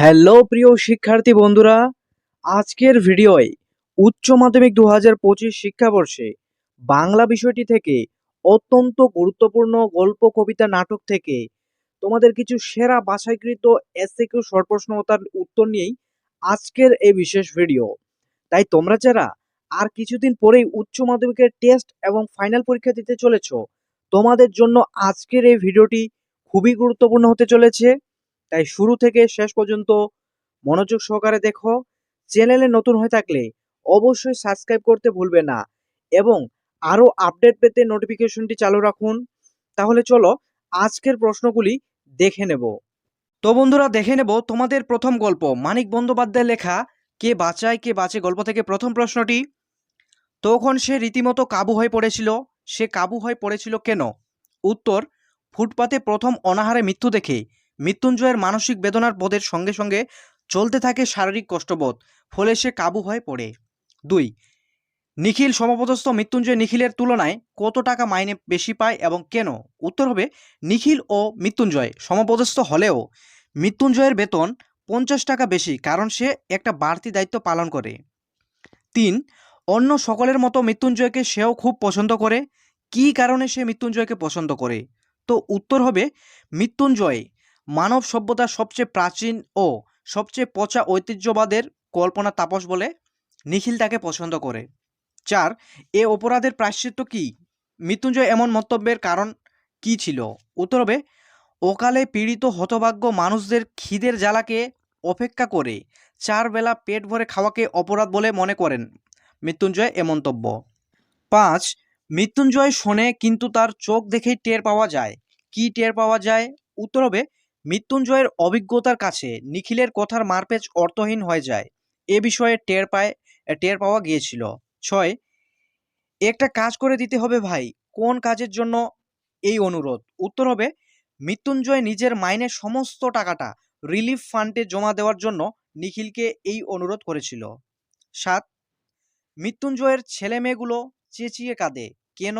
Hello প্রিয় শিক্ষার্থী বন্ধুরা, আজকের ভিডিওয় উচ্চ মাধ্যমিক দু হাজার পঁচিশ শিক্ষাবর্ষে বাংলা বিষয়টি থেকে অত্যন্ত গুরুত্বপূর্ণ গল্প, কবিতা, নাটক থেকে তোমাদের কিছু সেরা বাছাইকৃত এসে কিউ শর্ট প্রশ্ন তার উত্তর নিয়েই আজকের এই বিশেষ ভিডিও। তাই তোমরা যারা আর কিছুদিন পরেই উচ্চ মাধ্যমিকের টেস্ট এবং ফাইনাল পরীক্ষা দিতে চলেছ, তোমাদের জন্য আজকের এই ভিডিওটি খুবই গুরুত্বপূর্ণ হতে চলেছে। তাই শুরু থেকে শেষ পর্যন্ত মনোযোগ সহকারে দেখো। চ্যানেলে নতুন হয়ে থাকলে অবশ্যই সাবস্ক্রাইব করতে ভুলবে না এবং আরও আপডেট পেতে নোটিফিকেশনটি চালু রাখুন। তাহলে চলো আজকের প্রশ্নগুলি দেখে নেব। তো বন্ধুরা, দেখে নেব তোমাদের প্রথম গল্প। মানিক বন্দ্যোপাধ্যায়ের লেখা, কে বাঁচায়, কে বাঁচে? গল্প থেকে প্রথম প্রশ্নটি, তখন সে রীতিমতো কাবু হয়ে পড়েছিল। সে কাবু হয়ে পড়েছিল কেন? উত্তর, ফুটপাতে প্রথম অনাহারে মৃত্যু দেখে। মৃত্যুঞ্জয়ের মানসিক বেদনার বোধের সঙ্গে সঙ্গে চলতে থাকে শারীরিক কষ্টবোধ, ফলে সে কাবু হয়ে পড়ে। দুই, নিখিল সমপদস্থ মৃত্যুঞ্জয় নিখিলের তুলনায় কত টাকা মাইনে বেশি পায় এবং কেন? উত্তর হবে, নিখিল ও মৃত্যুঞ্জয় সমপদস্থ হলেও মৃত্যুঞ্জয়ের বেতন পঞ্চাশ টাকা বেশি, কারণ সে একটা বাড়তি দায়িত্ব পালন করে। তিন, অন্য সকলের মতো মৃত্যুঞ্জয়কে সেও খুব পছন্দ করে। কী কারণে সে মৃত্যুঞ্জয়কে পছন্দ করে? তো উত্তর হবে, মৃত্যুঞ্জয় মানব সভ্যতার সবচেয়ে প্রাচীন ও সবচেয়ে পচা ঐতিহ্যবাদের কল্পনা তাপস বলে নিখিল তাকে পছন্দ করে। চার, এ অপরাধের প্রায়শ্চিত্ত কি? মৃত্যুঞ্জয় এমন মন্তব্যের কারণ কি ছিল? উত্তর হবে অকালে পীড়িত হতভাগ্য মানুষদের খিদের জ্বালাকে অপেক্ষা করে চার বেলা পেট ভরে খাওয়াকে অপরাধ বলে মনে করেন মৃত্যুঞ্জয় এ মন্তব্য। পাঁচ, মৃত্যুঞ্জয় শোনে কিন্তু তার চোখ দেখেই টের পাওয়া যায়। কি টের পাওয়া যায়? উত্তর হবে মৃত্যুঞ্জয়ের অভিজ্ঞতার কাছে নিখিলের কথার মারপেচ অর্থহীন হয়ে যায়। এ বিষয়ে টের পায়, টের পাওয়া গিয়েছিল। ছয়, একটা কাজ করে দিতে হবে ভাই, কোন কাজের জন্য এই অনুরোধ? উত্তর হবে, মৃত্যুঞ্জয় নিজের মাইনের সমস্ত টাকাটা রিলিফ ফান্ডে জমা দেওয়ার জন্য নিখিলকে এই অনুরোধ করেছিল। সাত, মৃত্যুঞ্জয়ের ছেলেমেয়েগুলো চেঁচিয়ে কাঁদে। কেন?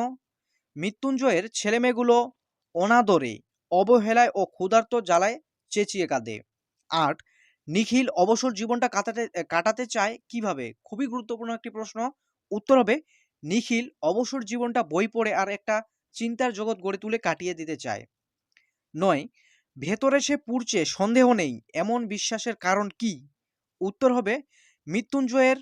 মৃত্যুঞ্জয়ের ছেলেমেয়েগুলো অনাদরে অবহেলায় ও ক্ষুধার্ত জ্বালায় চেঁচিয়ে কাঁদে। আট, নিখিল অবসর জীবনটা কাটাতে কাটাতে চায় কীভাবে? খুবই গুরুত্বপূর্ণ একটি প্রশ্ন। উত্তর হবে, নিখিল অবসর জীবনটা বই পড়ে আর একটা চিন্তার জগৎ গড়ে তুলে কাটিয়ে দিতে চায়। নয়, ভেতরে সে পুড়ছে, সন্দেহ নেই, এমন বিশ্বাসের কারণ কি? উত্তর হবে, মৃত্যুঞ্জয়ের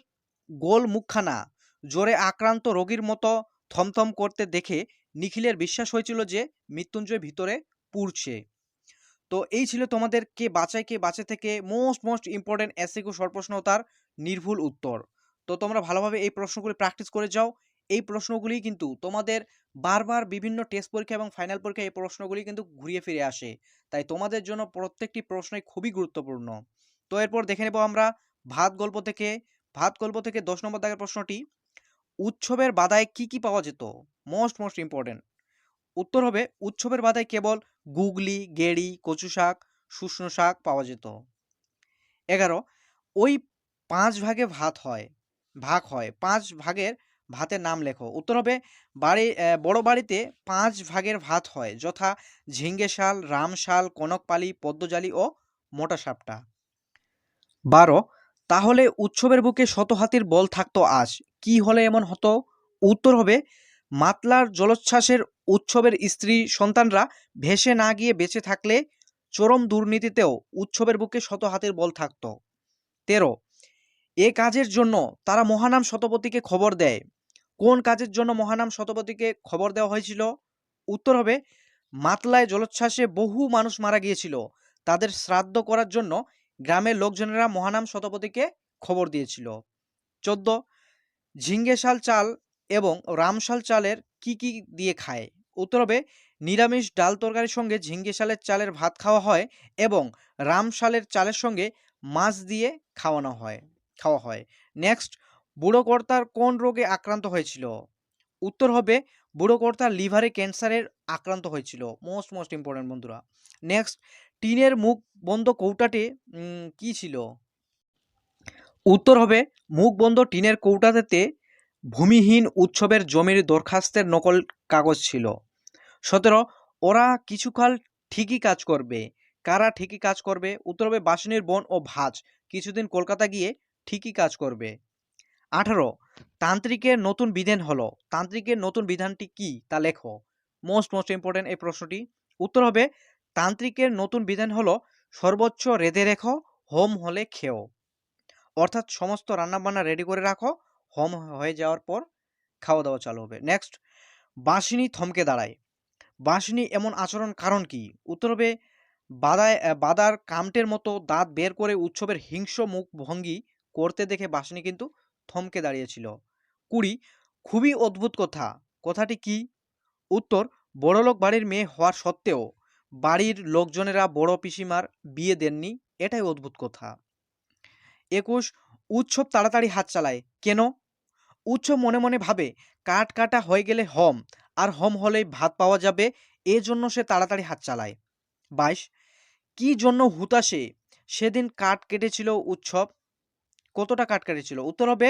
গোল মুখখানা, জ্বরে আক্রান্ত রোগীর মতো থমথম করতে দেখে নিখিলের বিশ্বাস হয়েছিল যে মৃত্যুঞ্জয় ভিতরে পুড়ছে। তো এই ছিল তোমাদের কে বাঁচায়, কে বাঁচে থেকে most most important MCQ short প্রশ্ন তার নির্ভুল উত্তর। তো তোমরা ভালোভাবে এই প্রশ্নগুলি প্র্যাকটিস করে যাও। এই প্রশ্নগুলি কিন্তু তোমাদের বারবার বিভিন্ন টেস্ট পরীক্ষা এবং ফাইনাল পরীক্ষা এই প্রশ্নগুলি কিন্তু ঘুরিয়ে ফিরে আসে। তাই তোমাদের জন্য প্রত্যেকটি প্রশ্নই খুবই গুরুত্বপূর্ণ। তো এরপর দেখে নেব আমরা ভাত গল্প থেকে। ভাত গল্প থেকে দশ নম্বর দাগের প্রশ্নটি, উৎসবের বাধায় কি কি পাওয়া যেত? মোস্ট মোস্ট ইম্পর্টেন্ট উত্তর হবে উৎসবের বাধায় কেবল গুগলি, গেড়ি, কচু শাক শুষ্নো শাক পাওয়া যেত। এগারো, ওই পাঁচ ভাগে ভাত হয়, ভাগ হয়। পাঁচ ভাগের ভাতের নাম লেখো। উত্তর হবে বাড়ি বড় বাড়িতে পাঁচ ভাগের ভাত হয়, যথা ঝিঙ্গে শাল, রাম শাল কনকপালি পদ্মজালি ও মোটা সাপটা। বারো, তাহলে উৎসবের বুকে শত হাতির বল থাকতো আজ। কি হলে এমন হতো? উত্তর হবে মাতলার জলোচ্ছ্বাসের উৎসবের স্ত্রী সন্তানরা ভেসে না গিয়ে বেঁচে থাকলে চরম দুর্নীতিতেও উৎসবের বুকে শত হাতের বল থাকত। তেরো, এ কাজের জন্য তারা মহানাম শতপতিকে খবর দেয়। কোন কাজের জন্য মহানাম শতপতিকে খবর দেওয়া হয়েছিল? উত্তর হবে, মাতলায় জলোচ্ছ্বাসে বহু মানুষ মারা গিয়েছিল। তাদের শ্রাদ্ধ করার জন্য গ্রামের লোকজনেরা মহানাম শতপতিকে খবর দিয়েছিল। চোদ্দ, ঝিঙ্গেশাল চাল এবং রামশাল চালের কি কি দিয়ে খায়? উত্তর হবে, নিরামিষ ডাল তরকারির সঙ্গে ঝিঙ্গে শালের চালের ভাত খাওয়া হয় এবং রামশালের চালের সঙ্গে মাছ দিয়ে খাওয়ানো হয়, খাওয়া হয়। নেক্সট বুড়ো কর্তার কোন রোগে আক্রান্ত হয়েছিল? উত্তর হবে, বুড়ো কর্তার লিভারে ক্যান্সারের আক্রান্ত হয়েছিল। মোস্ট মোস্ট ইম্পর্টেন্ট বন্ধুরা। নেক্সট টিনের মুখ বন্ধ কৌটাটি কি ছিল? উত্তর হবে, মুখ বন্ধ টিনের কৌটাতে ভূমিহীন উৎসবের জমির দরখাস্তের নকল কাগজ ছিল। সতেরো, ওরা কিছুকাল ঠিকই কাজ করবে। কারা ঠিকই কাজ করবে? উত্তর হবে বাসিনীর বোন ও ভাজ। কিছুদিন কলকাতা গিয়ে ঠিকই কাজ করবে। আঠারো, তান্ত্রিকের নতুন বিধান হলো। তান্ত্রিকের নতুন বিধানটি কি তা লেখো। মোস্ট মোস্ট ইম্পর্টেন্ট এই প্রশ্নটি। উত্তর হবে, তান্ত্রিকের নতুন বিধান হলো সর্বোচ্চ রেঁধে রেখো, হোম হলে খেও। অর্থাৎ সমস্ত রান্নাবান্না রেডি করে রাখো হোম হয়ে যাওয়ার পর খাওয়া দাওয়া চালু হবে। নেক্সট বাঁশিনি থমকে দাঁড়ায়। বাঁশিনি এমন আচরণ কারণ কি? উত্তর হবে বাদায় বাদার কামটের মতো দাঁত বের করে উৎসবের হিংস্র মুখ ভঙ্গি করতে দেখে বাঁশিনি কিন্তু থমকে দাঁড়িয়েছিল। কুড়ি, খুবই অদ্ভুত কথা। কথাটি কি? উত্তর, বড়লোক বাড়ির মেয়ে হওয়ার সত্ত্বেও বাড়ির লোকজনেরা বড় পিসিমার বিয়ে দেননি, এটাই অদ্ভুত কথা। একুশ উৎসব তাড়াতাড়ি হাত চালায়। কেন? উৎসব মনে মনে ভাবে, কাঠ কাটা হয়ে গেলে হম, আর হম হলেই ভাত পাওয়া যাবে এজন্য সে তাড়াতাড়ি হাত চালায়। বাইশ, কি জন্য হুতাশে? সেদিন কাঠ কেটেছিল উৎসব। কতটা কাঠ কেটেছিল? উত্তর হবে,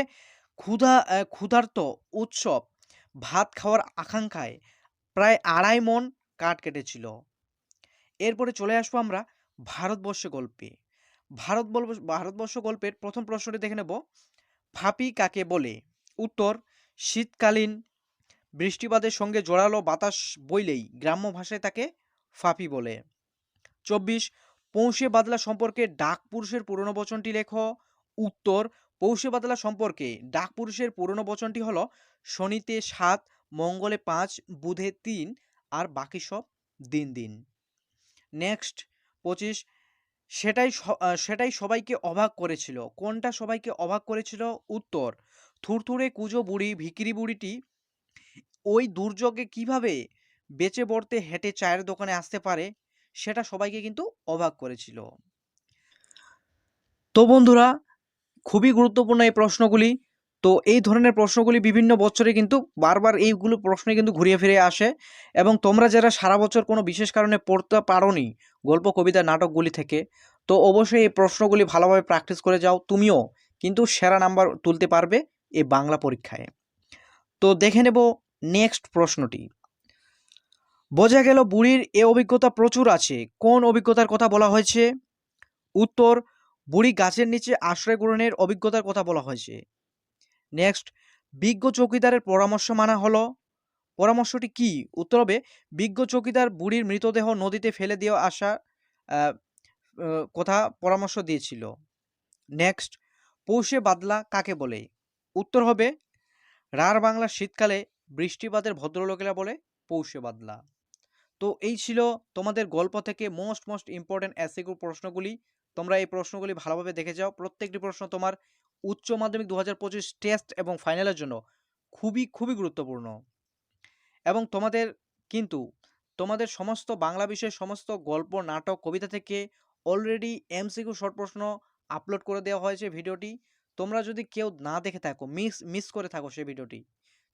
ক্ষুধা ক্ষুধার্ত উৎসব। ভাত খাওয়ার আকাঙ্ক্ষায় প্রায় আড়াই মন কাঠ কেটেছিল। এরপরে চলে আসব আমরা ভারতবর্ষ গল্পে। ভারতবর্ষ ভারতবর্ষ গল্পের প্রথম প্রশ্নটি দেখে নেব। ফাপি কাকে বলে? উত্তর, শীতকালীন বৃষ্টিপাতের সঙ্গে জোরালো বাতাস বইলেই গ্রাম্য ভাষায় তাকে ফাপি বলে। চব্বিশ, পৌষে বাদলা সম্পর্কে ডাক পুরুষের পুরনো বচনটি লেখ। উত্তর, পৌষে বাদলা সম্পর্কে ডাক পুরুষের পুরনো বচনটি হলো, শনিতে সাত, মঙ্গলে পাঁচ, বুধে তিন, আর বাকি সব দিন দিন। নেক্সট, পঁচিশ সেটাই সেটাই সবাইকে অবাক করেছিল। কোনটা সবাইকে অবাক করেছিল? উত্তর, থুরথুরে কুজো বুড়ি, ভিকিরি বুড়িটি ওই দুর্যোগে কীভাবে বেঁচে পড়তে হেঁটে চায়ের দোকানে আসতে পারে, সেটা সবাইকে কিন্তু অবাক করেছিল। তো বন্ধুরা, খুবই গুরুত্বপূর্ণ এই প্রশ্নগুলি। তো এই ধরনের প্রশ্নগুলি বিভিন্ন বছরে কিন্তু বারবার এইগুলো প্রশ্ন কিন্তু ঘুরিয়ে ফিরে আসে এবং তোমরা যারা সারা বছর কোনো বিশেষ কারণে পড়তে পারোনি গল্প, কবিতা, নাটকগুলি থেকে, তো অবশ্যই এই প্রশ্নগুলি ভালোভাবে প্র্যাকটিস করে যাও। তুমিও কিন্তু সেরা নাম্বার তুলতে পারবে এই বাংলা পরীক্ষায়। তো দেখে নেব নেক্সট প্রশ্নটি। বোঝা গেল বুড়ির এ অভিজ্ঞতা প্রচুর আছে। কোন অভিজ্ঞতার কথা বলা হয়েছে? উত্তর, বুড়ি গাছের নিচে আশ্রয় গ্রহণের অভিজ্ঞতার কথা বলা হয়েছে। নেক্সট বিজ্ঞ চৌকিদারের পরামর্শ মানা হলো। পরামর্শটি কি? উত্তর হবে, বিজ্ঞ চৌকিদার বুড়ির মৃতদেহ নদীতে ফেলে দিয়ে আসা কথা পরামর্শ দিয়েছিল। নেক্সট পৌষে বাদলা কাকে বলে? উত্তর হবে রার বাংলা শীতকালে বৃষ্টিপাতের ভদ্রলোকেরা বলে পৌষে বাদলা। তো এই ছিল তোমাদের গল্প থেকে মোস্ট মোস্ট ইম্পর্টেন্ট এসিকিউ প্রশ্নগুলি। তোমরা এই প্রশ্নগুলি ভালোভাবে দেখে যাও। প্রত্যেকটি প্রশ্ন তোমার উচ্চ মাধ্যমিক দু হাজার পঁচিশ টেস্ট এবং ফাইনালের জন্য খুবই খুবই গুরুত্বপূর্ণ। এবং তোমাদের কিন্তু তোমাদের সমস্ত বাংলা বিষয়ের সমস্ত গল্প, নাটক, কবিতা থেকে অলরেডি এমসিকিউ শর্ট প্রশ্ন আপলোড করে দেওয়া হয়েছে ভিডিওটি। তোমরা যদি কেউ না দেখে থাকো মিস মিস করে থাকো সেই ভিডিওটি,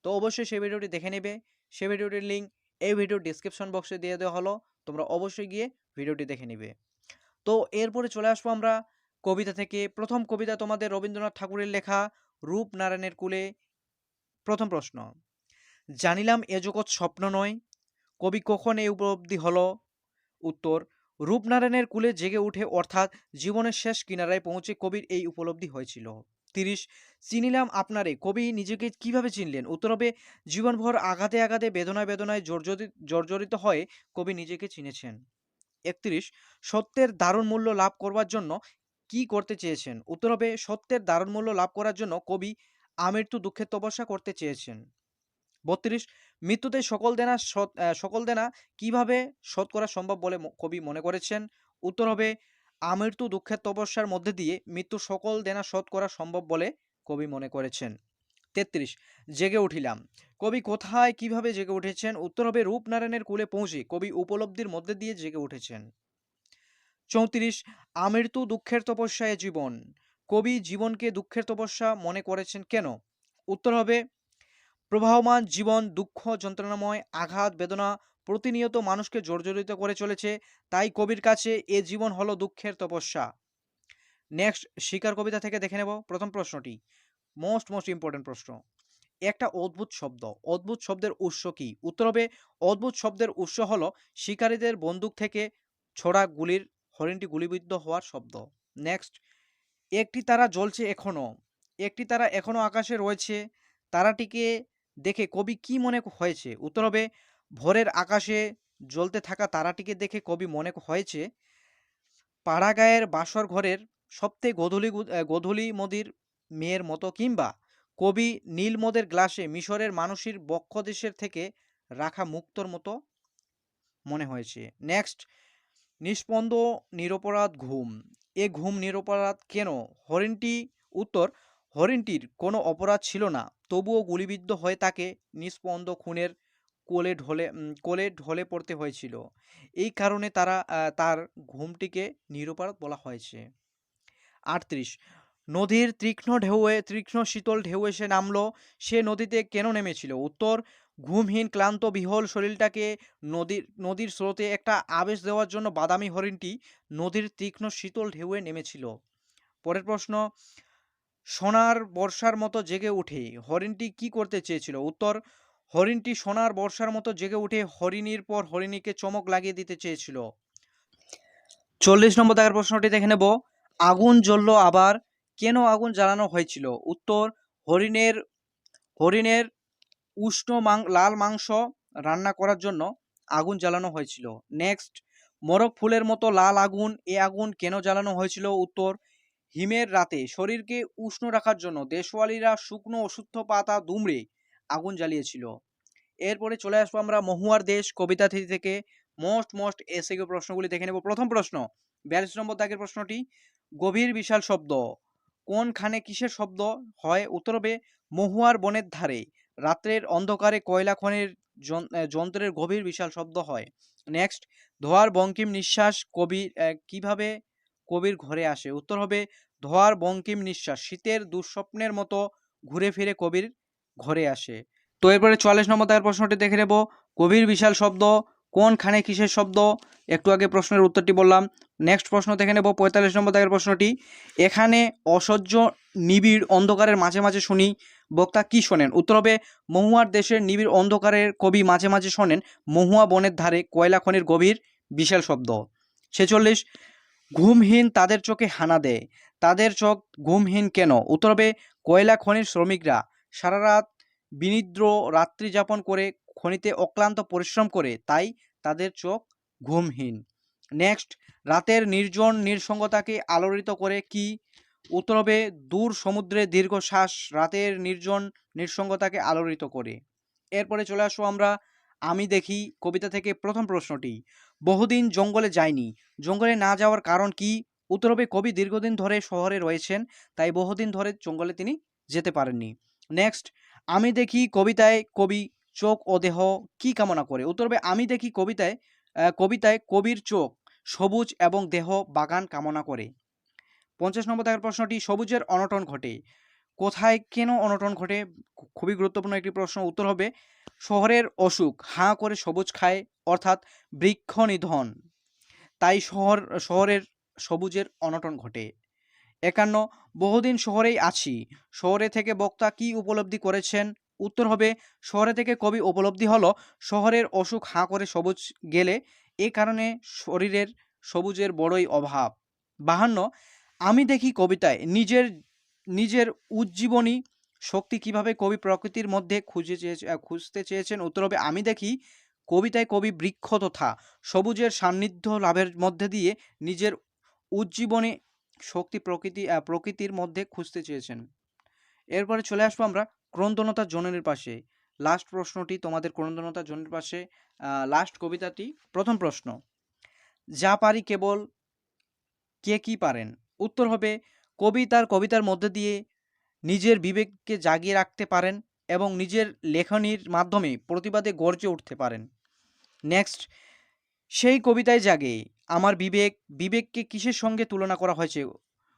তো অবশ্যই সেই ভিডিওটি দেখে নেবে। সেই ভিডিওটির লিঙ্ক এই ভিডিও ডিসক্রিপশন বক্সে দিয়ে দেওয়া হলো। তোমরা অবশ্যই গিয়ে ভিডিওটি দেখে নিবে। তো এরপরে চলে আসব আমরা কবিতা থেকে। প্রথম কবিতা তোমাদের রবীন্দ্রনাথ ঠাকুরের লেখা রূপনারায়ণের কুলে প্রথম প্রশ্ন, জানিলাম এ জগৎ স্বপ্ন নয়, কবি কখন এই উপলব্ধি হলো? উত্তর রূপনারায়ণের কুলে জেগে উঠে অর্থাৎ জীবনের শেষ কিনারায় পৌঁছে কবির এই উপলব্ধি হয়েছিল। তিরিশ চিনিলাম আপনারে। কবি নিজেকে কীভাবে চিনলেন? উত্তর হবে, জীবনভর আঘাতে আঘাতে, বেদনায় বেদনায় জর্জরিত হয়ে কবি নিজেকে চিনেছেন। একত্রিশ, সত্যের দারুণ মূল্য লাভ করবার জন্য কি করতে চেয়েছেন? উত্তর হবে, সত্যের দারুণ মূল্য লাভ করার জন্য কবি আমৃত্যু দুঃখের তপস্যা করতে চেয়েছেন। বত্রিশ, মৃত্যুতে সকল দেনা সকল দেনা কীভাবে শোধ করা সম্ভব বলে কবি মনে করেছেন? উত্তর হবে আমৃত্যু দুঃখের তপস্যার মধ্যে দিয়ে মৃত্যু সকল দেনা শোধ করা সম্ভব বলে কবি মনে করেছেন। তেত্রিশ, জেগে উঠিলাম। কবি কোথায়, কীভাবে জেগে উঠেছেন? উত্তর হবে রূপনারায়ণের কুলে পৌঁছে কবি উপলব্ধির মধ্যে দিয়ে জেগে উঠেছেন। চৌত্রিশ, আমৃত্যু দুঃখের তপস্যায় জীবন। কবি জীবনকে দুঃখের তপস্যা মনে করেছেন কেন? উত্তর হবে, প্রবাহমান জীবন, দুঃখ, যন্ত্রণাময়, আঘাত, বেদনা প্রতিনিয়ত মানুষকে জর্জরিত করে চলেছে, তাই কবির কাছে এ জীবন হলো দুঃখের তপস্যা। নেক্সট শিকার কবিতা থেকে দেখে নেব। প্রথম প্রশ্নটি মোস্ট মোস্ট ইম্পর্টেন্ট প্রশ্ন। একটা অদ্ভুত শব্দ, অদ্ভুত শব্দের উৎস কি? উত্তর হবে, অদ্ভুত শব্দের উৎস হলো শিকারীদের বন্দুক থেকে ছোড়া গুলির, হরিণটি গুলিবিদ্ধ হওয়ার শব্দ। নেক্সট একটি তারা জ্বলছে এখনও, একটি তারা এখনও আকাশে রয়েছে, তারাটিকে দেখে কবি কি মনে হয়েছে? উত্তর হবে ভোরের আকাশে জ্বলতে থাকা তারাটিকে দেখে কবি মনে হয়েছে, পাড়াগাঁয়ের বাসর ঘরের সবথেকে গোধূলি গোধূলি মদির মেয়ের মতো কিংবা কবি নীলমদের গ্লাসে মিশরের মানুষের বক্ষদেশের থেকে রাখা মুক্তর মতো মনে হয়েছে। নেক্সট, নিষ্পন্দ নিরপরাধ ঘুম। এ ঘুম নিরপরাধ কেন? হরিণটি উত্তর, হরিণটির কোনো অপরাধ ছিল না, তবুও গুলিবিদ্ধ হয়ে তাকে নিষ্পন্দ খুনের কোলে ঢলে কোলে ঢলে পড়তে হয়েছিল। এই কারণে তারা তার ঘুমটিকে নিরপরাধ বলা হয়েছে। আটত্রিশ, নদীর তীক্ষ্ণ ঢেউয়ে, তীক্ষ্ণ শীতল ঢেউ এসে নামলো। সে নদীতে কেন নেমেছিল? উত্তর, ঘুমহীন, ক্লান্ত, বিহল শরীরটাকে নদীর নদীর স্রোতে একটা আবেশ দেওয়ার জন্য বাদামি হরিণটি নদীর তীক্ষ্ণ শীতল ঢেউয়ে নেমেছিল। পরের প্রশ্ন, সোনার বর্ষার মতো জেগে উঠে। হরিণটি কি করতে চেয়েছিল? উত্তর হরিণটি সোনার বর্ষার মতো জেগে উঠে হরিণীর পর হরিণীকে চমক লাগিয়ে দিতে চেয়েছিল। চল্লিশ নম্বর দাগের প্রশ্নটি দেখে নেব। আগুন জ্বললো আবার। কেন আগুন জ্বালানো হয়েছিল? উত্তর, হরিণের হরিণের উষ্ণ লাল মাংস রান্না করার জন্য আগুন জ্বালানো হয়েছিল। নেক্সট মোরগ ফুলের মতো লাল আগুন, এ আগুন কেন জ্বালানো হয়েছিল? উত্তর, হিমের রাতে শরীরকে উষ্ণ রাখার জন্য দেশওয়ালিরা শুকনো অশুদ্ধ পাতা দুমড়ে আগুন জ্বালিয়েছিল। এরপরে চলে আসব আমরা মহুয়ার দেশ কবিতা থেকে। মোস্ট মোস্ট এসে প্রশ্নগুলি দেখে নেব। প্রথম প্রশ্ন বিয়াল্লিশ নম্বর দাগের প্রশ্নটি, গভীর বিশাল শব্দ, কোনখানে কিসের শব্দ হয়? উত্তর হবে, মহুয়ার বনের ধারে, রাত্রের অন্ধকারে কয়লা খনির যন- যন্ত্রের গভীর বিশাল শব্দ হয়। নেক্সট, ধোয়ার বঙ্কিম নিঃশ্বাস কবি কীভাবে কবির ঘরে আসে? উত্তর হবে, ধোয়ার বঙ্কিম নিঃশ্বাস, শীতের দুঃস্বপ্নের মতো ঘুরে ফিরে কবির ঘরে আসে। তো এরপরে চুয়াল্লিশ নম্বর তার প্রশ্নটি দেখে নেব। গভীর বিশাল শব্দ কোনখানে কিসের শব্দ? একটু আগে প্রশ্নের উত্তরটি বললাম। নেক্সট প্রশ্ন দেখে নেব, পঁয়তাল্লিশ নম্বর দাগের প্রশ্নটি। এখানে অসহ্য নিবিড় অন্ধকারের মাঝে মাঝে শুনি, বক্তা কি শোনেন? উত্তর হবে, মহুয়ার দেশের নিবিড় অন্ধকারের কবি মাঝে মাঝে শোনেন, মহুয়া বনের ধারে কয়লা খনির গভীর বিশাল শব্দ। ছেচল্লিশ, ঘুমহীন তাদের চোখে হানা দেয়, তাদের চোখ ঘুমহীন কেন? উত্তর হবে, কয়লা খনির শ্রমিকরা সারা রাত বিনিদ্র রাত্রি যাপন করে খনিতে অক্লান্ত পরিশ্রম করে, তাই তাদের চোখ ঘুমহীন। নেক্সট, রাতের নির্জন নির্সঙ্গতাকে আলোড়িত করে কি উত্তর হবে দূর সমুদ্রে দীর্ঘশ্বাস রাতের নির্জন নির্সঙ্গতাকে আলোড়িত করে? এরপরে চলে আসব আমরা, আমি দেখি কবিতা থেকে প্রথম প্রশ্নটি। বহুদিন জঙ্গলে যায়নি জঙ্গলে না যাওয়ার কারণ কি? উত্তরবে কবি দীর্ঘদিন ধরে শহরে রয়েছেন, তাই বহুদিন ধরে জঙ্গলে তিনি যেতে পারেননি। নেক্সট আমি দেখি কবিতায় কবি চোখ ও দেহ কি কামনা করে। উত্তর হবে, আমি দেখি কবিতায় কবিতায় কবির চোখ সবুজ এবং দেহ বাগান কামনা করে। পঞ্চাশ নম্বর দাগের প্রশ্নটি, সবুজের অনটন ঘটে। কোথায় কেন অনটন ঘটে? খুবই গুরুত্বপূর্ণ একটি প্রশ্ন। উত্তর হবে, শহরের অসুখ, হাঁ করে সবুজ খায়, অর্থাৎ বৃক্ষ নিধন। তাই শহর, শহরের সবুজের অনটন ঘটে। একান্ন, বহুদিন শহরেই আছি। শহরে থেকে বক্তা কি উপলব্ধি করেছেন? উত্তর হবে, শহরে থেকে কবি উপলব্ধি হলো, শহরের অসুখ হাঁ করে সবুজ গেলে এ কারণে শরীরের সবুজের বড়ই অভাব। বাহান্ন, আমি দেখি কবিতায় নিজের নিজের উজ্জীবনী শক্তি কীভাবে কবি প্রকৃতির মধ্যে খুঁজে চেয়েছে, খুঁজতে চেয়েছেন? উত্তর হবে, আমি দেখি কবিতায় কবি বৃক্ষ তথা সবুজের সান্নিধ্য লাভের মধ্যে দিয়ে নিজের উজ্জীবনী শক্তি প্রকৃতি প্রকৃতির মধ্যে খুঁজতে চেয়েছেন। এরপরে চলে আসব আমরা ক্রন্দনতা জননীর পাশে। লাস্ট প্রশ্নটি তোমাদের ক্রন্দনতা জনের পাশে লাস্ট কবিতাটি। প্রথম প্রশ্ন, যা পারি কেবল কে কি পারেন? উত্তর হবে, কবি তার কবিতার মধ্যে দিয়ে নিজের বিবেককে জাগিয়ে রাখতে পারেন এবং নিজের লেখনীর মাধ্যমে প্রতিবাদে গর্জে উঠতে পারেন। নেক্সট সেই কবিতায় জাগে, আমার বিবেক, বিবেককে কিসের সঙ্গে তুলনা করা হয়েছে?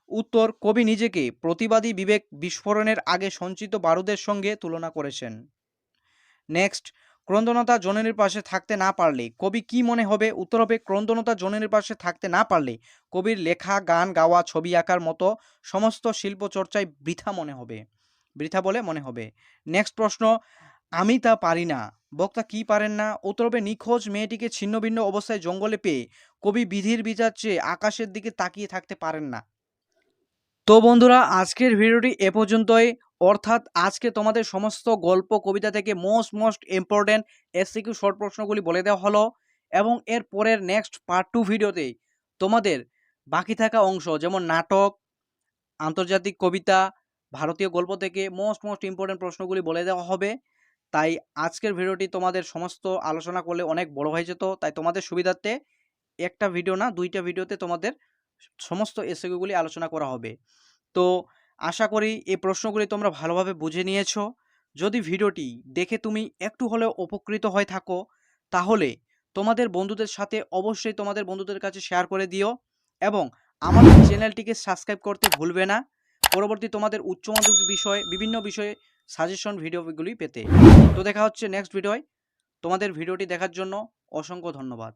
উত্তর, কবি নিজেকে প্রতিবাদী বিবেক বিস্ফোরণের আগে সঞ্চিত বারুদের সঙ্গে তুলনা করেছেন। নেক্সট ক্রন্দনতা জননীর পাশে থাকতে না পারলে। কবি কি মনে হবে? উত্তর হবে, ক্রন্দনতা জননীর পাশে থাকতে না পারলে কবির লেখা, গান, গাওয়া, ছবি আঁকার মতো সমস্ত শিল্প চর্চায় বৃথা মনে হবে। বৃথা বলে মনে হবে। নেক্সট প্রশ্ন, আমি তা পারি না। বক্তা কি পারেন না? উত্তরবে নিখোঁজ মেয়েটিকে ছিন্নভিন্ন অবস্থায় জঙ্গলে পেয়ে কবি বিধির বিচার চেয়ে আকাশের দিকে তাকিয়ে থাকতে পারেন না। তো বন্ধুরা, আজকের ভিডিওটি এ পর্যন্তই। অর্থাৎ আজকে তোমাদের সমস্ত গল্প, কবিতা থেকে most most important MCQ short প্রশ্নগুলি বলে দেওয়া হলো এবং এর পরের নেক্সট পার্ট টু ভিডিওতে তোমাদের বাকি থাকা অংশ যেমন নাটক, আন্তর্জাতিক কবিতা, ভারতীয় গল্প থেকে মোস্ট মোস্ট ইম্পর্টেন্ট প্রশ্নগুলি বলে দেওয়া হবে। তাই আজকের ভিডিওটি তোমাদের সমস্ত আলোচনা করলে অনেক বড় হয়ে যেত। তাই তোমাদের সুবিধার্থে একটা ভিডিও না, দুইটা ভিডিওতে তোমাদের সমস্ত এসএগুলি আলোচনা করা হবে। তো আশা করি এই প্রশ্নগুলি তোমরা ভালোভাবে বুঝে নিয়েছো। যদি ভিডিওটি দেখে তুমি একটু হলেও উপকৃত হয়ে থাকো, তাহলে তোমাদের বন্ধুদের সাথে অবশ্যই তোমাদের বন্ধুদের কাছে শেয়ার করে দিও এবং আমাদের চ্যানেলটিকে সাবস্ক্রাইব করতে ভুলবে না। পরবর্তী তোমাদের উচ্চ মাধ্যমিক বিষয়, বিভিন্ন বিষয়ে সাজেশন ভিডিওগুলি পেতে। তো দেখা হচ্ছে নেক্সট ভিডিওয় তোমাদের ভিডিওটি দেখার জন্য অসংখ্য ধন্যবাদ।